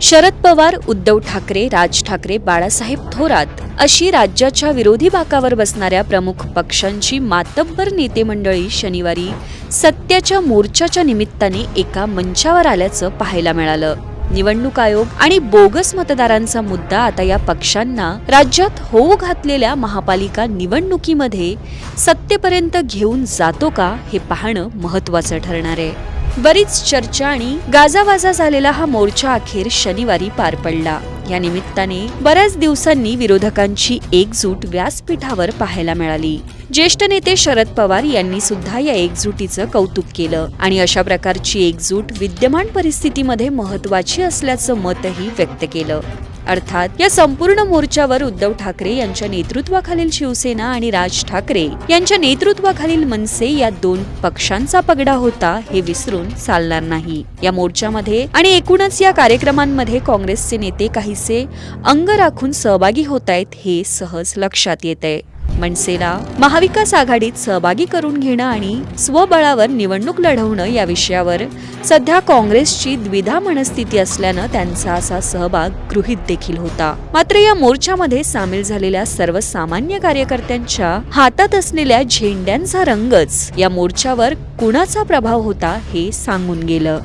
शरद पवार उद्धव ठाकरे राज ठाकरे बाळासाहेब थोरात अशी राज्याच्या विरोधी बाकावर बसणाऱ्या प्रमुख पक्षांची मातब्बर नेते मंडळी शनिवारी सत्याच्या मोर्चाच्या निमित्ताने एका मंचावर आल्याचं पाहायला मिळालं. निवडणूक आयोग आणि बोगस मतदारांचा मुद्दा आता या पक्षांना राज्यात होऊ घातलेल्या महापालिका निवडणुकीमध्ये सत्तेपर्यंत घेऊन जातो का हे पाहणं महत्वाचं ठरणार आहे. बरीच चर्चा आणि गाजावाजा झालेला हा मोर्चा अखेर शनिवारी पार पडला. या निमित्ताने बऱ्याच दिवसांनी विरोधकांची एकजूट व्यासपीठावर पाहायला मिळाली. ज्येष्ठ नेते शरद पवार यांनी सुद्धा या एकजुटीचं कौतुक केलं आणि अशा प्रकारची एकजूट विद्यमान परिस्थितीमध्ये महत्वाची असल्याचं मतही व्यक्त केलं. अर्थात या संपूर्ण मोर्चावर उद्धव ठाकरे यांच्या नेतृत्वाखालील शिवसेना आणि राज ठाकरे यांच्या नेतृत्वाखालील मनसे या दोन पक्षांचा पगडा होता हे विसरून चालणार नाही. या मोर्चामध्ये आणि एकूणच या कार्यक्रमांमध्ये काँग्रेसचे नेते काहीसे अंग राखून सहभागी होत आहेत हे सहज लक्षात येत आहे मनसेला महाविकास आघाडीत सहभागी करून घेणं आणि स्वबळावर निवडणूक लढवणं या विषयावर सध्या काँग्रेसची द्विधा मनस्थिती असल्यानं त्यांचा असा सहभाग गृहीत देखील होता. मात्र या मोर्चामध्ये सामील झालेल्या सर्वसामान्य कार्यकर्त्यांच्या हातात असलेल्या झेंड्यांचा रंगच या मोर्चावर कुणाचा प्रभाव होता हे सांगून गेलं.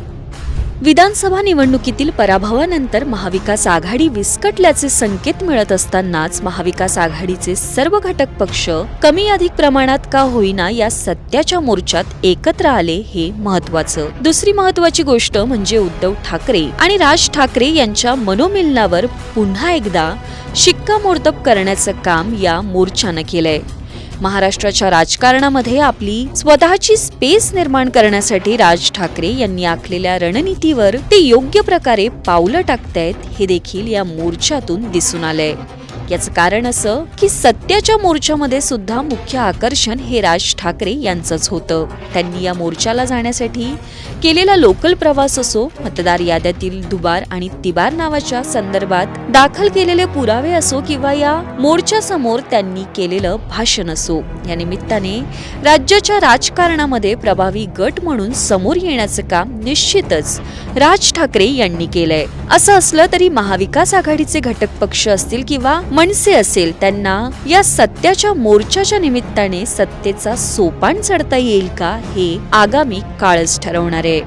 विधानसभा निवडणुकीतील पराभवानंतर महाविकास आघाडी विस्कटल्याचे संकेत मिळत असतानाच महाविकास आघाडीचे सर्व घटक पक्ष कमी अधिक प्रमाणात का होईना या सत्याच्या मोर्चात एकत्र आले हे महत्वाचं दुसरी महत्वाची गोष्ट म्हणजे उद्धव ठाकरे आणि राज ठाकरे यांच्या मनोमिलनावर पुन्हा एकदा शिक्कामोर्तब करण्याचं काम या मोर्चानं केलंय. महाराष्ट्राच्या राजकारणामध्ये आपली स्वतःची स्पेस निर्माण करण्यासाठी राज ठाकरे यांनी आखलेल्या रणनीतीवर ते योग्य प्रकारे पावलं टाकतायत हे देखील या मोर्चातून दिसून आलंय. याचं कारण असं की सत्याच्या मोर्चामध्ये सुद्धा मुख्य आकर्षण हे राज ठाकरे यांचंच होतं. त्यांनी या मोर्चाला जाण्यासाठी केलेला लोकल प्रवास असो मतदार याद्यातील दुबार आणि तिबार नावाच्या संदर्भात दाखल केलेले पुरावे असो किंवा या मोर्चासमोर त्यांनी केलेलं भाषण असो. या निमित्ताने राज्याच्या राजकारणामध्ये प्रभावी गट म्हणून समोर येण्याचं काम निश्चितच राज ठाकरे यांनी केलंय. असं असलं तरी महाविकास आघाडीचे घटक पक्ष असतील किंवा मनसे असेल त्यांना या सत्याच्या मोर्चाच्या निमित्ताने सत्तेचा सोपान चढता येईल का हे आगामी काळच ठरवणार आहे.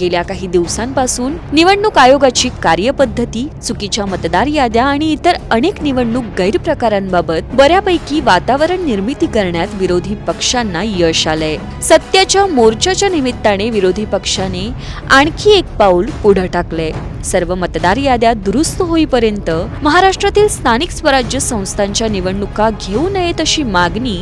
गेल्या काही दिवसांपासून निवडणूक आयोगाची कार्यपद्धती चुकीच्या मतदार याद्या आणि इतर अनेक निवडणूक गैरप्रकारांबाबत बऱ्यापैकी वातावरण निर्मिती करण्यात विरोधी पक्षांना यश आलंय. सत्याच्या मोर्चाच्या निमित्ताने विरोधी पक्षाने आणखी एक पाऊल पुढे टाकलंय. सर्व मतदार याद्या दुरुस्त होईपर्यंत महाराष्ट्रातील स्थानिक स्वराज्य संस्थांच्या निवडणुका घेऊ नयेत अशी मागणी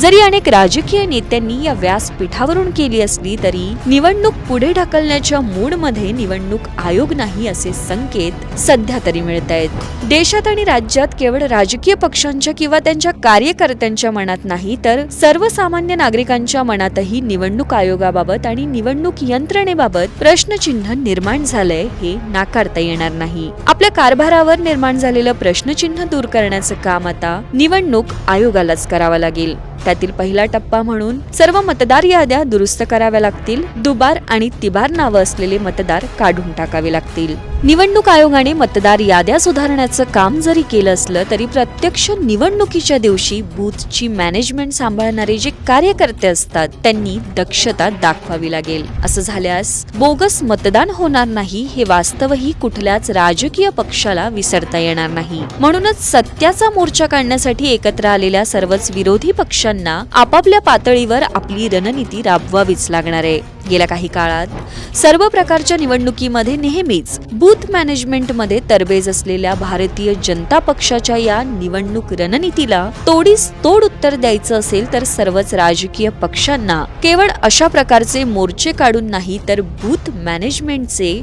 जरी अनेक राजकीय नेत्यांनी या व्यासपीठावरून केली असली तरी निवडणूक पुढे ढकलण्याच्या मूडमध्ये निवडणूक आयोग नाही असे संकेत सध्या तरी मिळत आहेत देशात आणि राज्यात केवळ राजकीय पक्षांच्या किंवा त्यांच्या कार्यकर्त्यांच्या मनात नाही तर सर्वसामान्य नागरिकांच्या मनातही निवडणूक आयोगाबाबत आणि निवडणूक यंत्रणेबाबत प्रश्नचिन्ह निर्माण झालंय हे नाकारता येणार नाही. आपल्या कारभारावर निर्माण झालेलं प्रश्नचिन्ह दूर करण्याचं काम आता निवडणूक आयोगालाच करावं लागेल. त्यातील पहिला टप्पा म्हणून सर्व मतदार याद्या दुरुस्त कराव्या लागतील. दुबार आणि तिबार नावं असलेले मतदार काढून टाकावे लागतील. निवडणूक आयोगाने मतदार याद्या सुधारण्याचं काम जरी केलं असलं तरी प्रत्यक्ष निवडणुकीच्या दिवशी बूथची मॅनेजमेंट सांभाळणारे जे कार्यकर्ते असतात त्यांनी दक्षता दाखवावी लागेल. असं झाल्यास बोगस मतदान होणार नाही हे वास्तवही कुठल्याच राजकीय पक्षाला विसरता येणार नाही. म्हणूनच सत्याचा मोर्चा काढण्यासाठी एकत्र आलेल्या सर्वच विरोधी पक्षांना आपापल्या पातळीवर आपली रणनीती राबवावीच लागणार आहे. गेल्या काही काळात सर्व प्रकारच्या निवडणुकीमध्ये नेहमीच बूथ मॅनेजमेंटमध्ये तरबेज असलेल्या भारतीय जनता पक्षाच्या या निवडणूक रणनीतीला तोडीस तोड उत्तर द्यायचं असेल तर सर्वच राजकीय पक्षांना. केवळ अशा प्रकारचे मोर्चे काढून नाही तर बूथ मॅनेजमेंटचे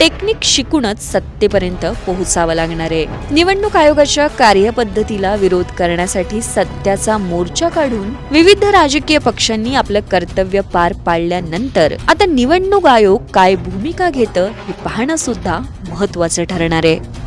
टेक्निक शिकूनच सत्तेपर्यंत पोहोचावं लागणार आहे. निवडणूक आयोगाच्या कार्यपद्धतीला विरोध करण्यासाठी सत्याचा मोर्चा काढून विविध राजकीय पक्षांनी आपलं कर्तव्य पार पाडल्यानंतर आता निवडणूक आयोग काय भूमिका घेतं हे पाहणं सुद्धा महत्वाचं ठरणार आहे.